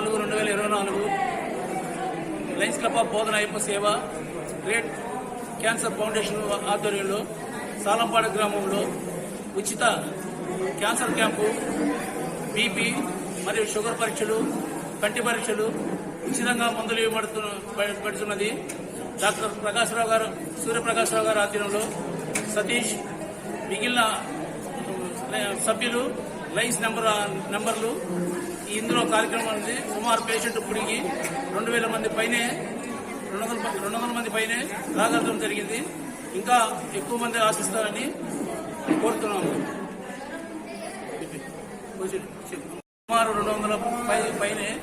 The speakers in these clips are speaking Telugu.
నాలుగు రెండు వేల ఇరవై నాలుగు. లయన్స్ క్లబ్ ఆఫ్ బోధన అయ్యప్ప సేవ గ్రేట్ క్యాన్సర్ ఫౌండేషన్ ఆధ్వర్యంలో సాలంపాడ గ్రామంలో ఉచిత క్యాన్సర్ క్యాంపు బీపీ మరియు షుగర్ పరీక్షలు కంటి పరీక్షలు ఉచితంగా మందులు ఇవ్వబడుతు పెడుతున్నది. డాక్టర్ ప్రకాశ్రావు గారు సూర్యప్రకాశ్రావు గారు ఆధ్వర్యంలో సతీష్ మిగిలిన సభ్యులు లైన్స్ నెంబర్ నెంబర్లు ఇందులో కార్యక్రమం ఉంది. సుమారు పేషెంట్ ఇప్పటికి రెండు వేల మంది పైనే రెండు వందల మంది- రెండు వందల మంది పైనే రాగలడం జరిగింది. ఇంకా ఎక్కువ మంది ఆశిస్తారని కోరుతున్నాము. సుమారు రెండు వందల పై పైనే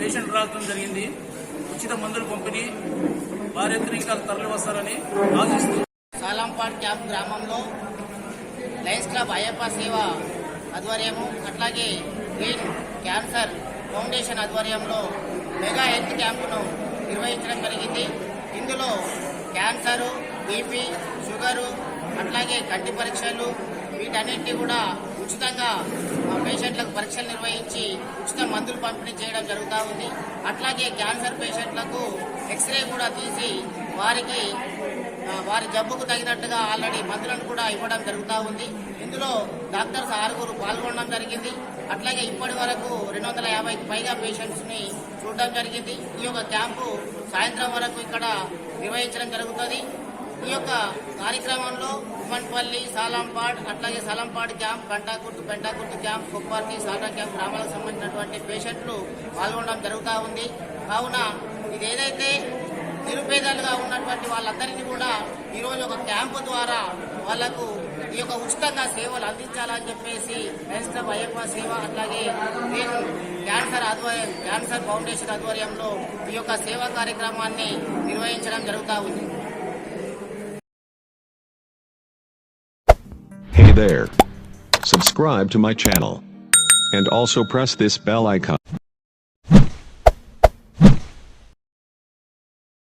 పేషెంట్ రావడం జరిగింది. ఉచిత మందులు పంపిణీ భారీ ఇంకా తరలి వస్తారని ఆశిస్తూ సాలంపాడ్ క్యాంప్ గ్రామంలో లయన్స్ క్లబ్ అయ్యప్ప సేవ ఆధ్వర్యము అట్లాగే గ్రీన్ క్యాన్సర్ ఫౌండేషన్ ఆధ్వర్యంలో మెగా హెల్త్ క్యాంపును నిర్వహించడం జరిగింది. ఇందులో క్యాన్సరు బీపీ షుగరు అట్లాగే కంటి పరీక్షలు వీటన్నింటినీ కూడా ఉచితంగా పేషెంట్లకు పరీక్షలు నిర్వహించి ఉచిత మందులు పంపిణీ చేయడం జరుగుతూ ఉంది. అట్లాగే క్యాన్సర్ పేషెంట్లకు ఎక్స్రే కూడా తీసి వారికి వారి జబ్బుకు తగినట్టుగా ఆల్రెడీ మందులను కూడా ఇవ్వడం జరుగుతూ ఉంది. ఇందులో డాక్టర్స్ ఆరుగురు పాల్గొనడం జరిగింది. అట్లాగే ఇప్పటి వరకు రెండు వందల యాభైకి పైగా పేషెంట్స్ని చూడడం జరిగింది. ఈ యొక్క క్యాంపు సాయంత్రం వరకు ఇక్కడ నిర్వహించడం జరుగుతుంది. ఈ యొక్క కార్యక్రమంలో ఉమ్మన్పల్లి సాలంపాడ్ అట్లాగే Salampad camp Kantakurthi Pentakurthi camp Kopparthi Salra camp గ్రామాలకు సంబంధించినటువంటి పేషెంట్లు పాల్గొనడం జరుగుతూ ఉంది. కావున ఇది ఏదైతే నిరుపేదలుగా ఉన్నటువంటి వాళ్ళందరినీ కూడా ఈరోజు ఒక క్యాంపు ద్వారా వాళ్ళకు ఈ యొక్క ఉచితంగా సేవలు అందించాలని చెప్పేసి లయన్స్ అయ్యప్ప సేవ అట్లాగే నేను క్యాన్సర్ ఆధ్వర్యం క్యాన్సర్ ఫౌండేషన్ ఆధ్వర్యంలో ఈ యొక్క సేవా కార్యక్రమాన్ని నిర్వహించడం జరుగుతూ ఉంది Hey there. Subscribe to my channel. And also press this bell icon.